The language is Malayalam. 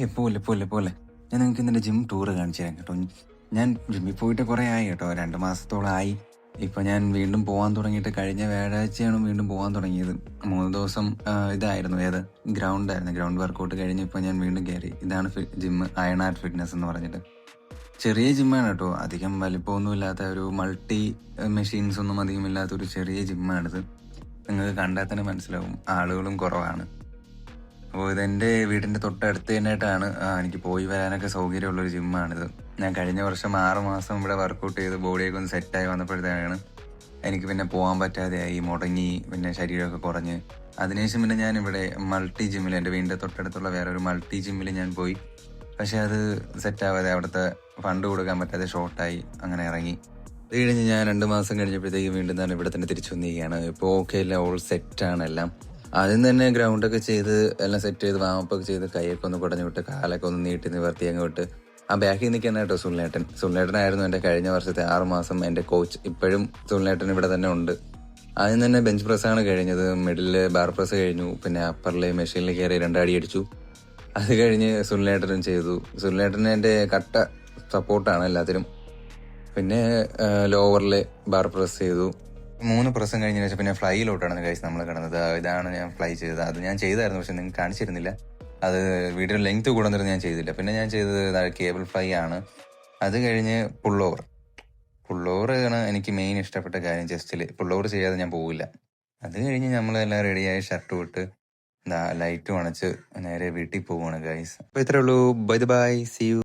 ഏ പോലെ പോലെ പോലെ. ഞാൻ നിങ്ങൾക്ക് ഇന്നലെ ജിം ടൂർ കാണിച്ചു തരാം കേട്ടോ. ഞാൻ ജിമ്മിൽ പോയിട്ട് കുറേ ആയി കേട്ടോ. രണ്ട് മാസത്തോളം ആയി. ഇപ്പൊ ഞാൻ വീണ്ടും പോകാൻ തുടങ്ങിയിട്ട് കഴിഞ്ഞ വ്യാഴാഴ്ചയാണ് വീണ്ടും പോകാൻ തുടങ്ങിയത്. മൂന്ന് ദിവസം ഇതായിരുന്നു. ഏത്? ഗ്രൗണ്ട് ആയിരുന്നു. ഗ്രൗണ്ട് വർക്കൗട്ട് കഴിഞ്ഞ് ഇപ്പൊ ഞാൻ വീണ്ടും കയറി ഇതാണ് ജിം അയൺ ആർട്ട് ഫിറ്റ്നസ് എന്ന് പറഞ്ഞിട്ട്. ചെറിയ ജിമ്മാണ് കേട്ടോ. അധികം വലിപ്പമൊന്നും ഇല്ലാത്ത ഒരു മൾട്ടി മെഷീൻസ് ഒന്നും അധികം ഇല്ലാത്ത ഒരു ചെറിയ ജിമ്മാണിത് നിങ്ങൾക്ക് കണ്ടാൽ തന്നെ മനസ്സിലാവും. ആളുകളും കുറവാണ്. അപ്പോൾ ഇതെന്റെ വീടിന്റെ തൊട്ടടുത്ത് തന്നെയായിട്ടാണ്. എനിക്ക് പോയി വരാനൊക്കെ സൗകര്യമുള്ള ഒരു ജിമ്മാണിത്. ഞാൻ കഴിഞ്ഞ വർഷം ആറ് മാസം ഇവിടെ വർക്കൗട്ട് ചെയ്ത് ബോഡിയൊക്കെ ഒന്ന് സെറ്റായി വന്നപ്പോഴത്തേക്കാണ് എനിക്ക് പിന്നെ പോകാൻ പറ്റാതെയായി മുടങ്ങി പിന്നെ ശരീരമൊക്കെ കുറഞ്ഞ്. അതിനുശേഷം പിന്നെ ഞാൻ ഇവിടെ മൾട്ടി ജിമ്മിൽ എന്റെ വീടിന്റെ തൊട്ടടുത്തുള്ള വേറെ ഒരു മൾട്ടി ജിമ്മിൽ ഞാൻ പോയി. പക്ഷെ അത് സെറ്റാവാതെ അവിടുത്തെ ഫണ്ട് കൊടുക്കാൻ പറ്റാതെ ഷോർട്ടായി അങ്ങനെ ഇറങ്ങി. അത് കഴിഞ്ഞ് ഞാൻ രണ്ട് മാസം കഴിഞ്ഞപ്പോഴത്തേക്ക് വീണ്ടും തന്നെ ഇവിടെ തന്നെ തിരിച്ചു വന്നിരിക്കുകയാണ്. ഇപ്പോൾ ഓക്കെ എല്ലാം ഓൾ സെറ്റാണ് എല്ലാം. ആദ്യം തന്നെ ഗ്രൗണ്ടൊക്കെ ചെയ്ത് എല്ലാം സെറ്റ് ചെയ്ത് വാമപ്പൊക്കെ ചെയ്ത് കൈയൊക്കെ ഒന്ന് കുടഞ്ഞു വിട്ട് കാലൊക്കെ ഒന്ന് നീട്ടി നിവർത്തി അങ്ങ് വിട്ട് ആ ബാക്കിൽ നിൽക്കുന്ന കേട്ടോ സുൽനേട്ടൻ സുൽനേട്ടനായിരുന്നു എന്റെ കഴിഞ്ഞ വർഷത്തെ ആറുമാസം എന്റെ കോച്ച് ഇപ്പോഴും സുൽനേട്ടൻ ഇവിടെ തന്നെ ഉണ്ട്. ആദ്യം തന്നെ ബെഞ്ച് പ്രസ്സാണ് കഴിഞ്ഞത്. മിഡിൽ ബാർ പ്രസ് കഴിഞ്ഞു. പിന്നെ അപ്പറിലെ മെഷീനിൽ കയറി രണ്ടടി അടിച്ചു. അത് കഴിഞ്ഞ് സുൽനേട്ടനും ചെയ്തു. സുൽനേട്ടന് എന്റെ കട്ട സപ്പോർട്ടാണ് എല്ലാത്തിനും. പിന്നെ ലോവറിൽ ബാർ പ്രസ് ചെയ്തു. മൂന്ന് പ്രസം കഴിഞ്ഞ ശേഷം പിന്നെ ഫ്ലൈയിലോട്ടാണ് കഴിച്ച് നമ്മൾ കിടന്നത്. ഇതാണ് ഞാൻ ഫ്ലൈ ചെയ്തത്. അത് ഞാൻ ചെയ്തായിരുന്നു പക്ഷെ നിങ്ങൾക്ക് കാണിച്ചിരുന്നില്ല. അത് വീഡിയോ ലെങ്ത് കൂടുന്നിട്ട് ഞാൻ ചെയ്തില്ല. പിന്നെ ഞാൻ ചെയ്തത് കേബിൾ ഫ്ലൈ ആണ്. അത് കഴിഞ്ഞ് പുള്ളോവർ ഓവർ ആണ് എനിക്ക് മെയിൻ ഇഷ്ടപ്പെട്ട കാര്യം. ജസ്റ്റിൽ പുള്ളോവർ ചെയ്യാതെ ഞാൻ പോവില്ല. അത് കഴിഞ്ഞ് നമ്മളെല്ലാം റെഡിയായി ഷർട്ട് വിട്ട് ലൈറ്റും അണച്ച് നേരെ വീട്ടിൽ പോവുകയാണ് ഗൈസ് അപ്പോൾ ഇത്രയേ ഉള്ളൂ. Bye bye C U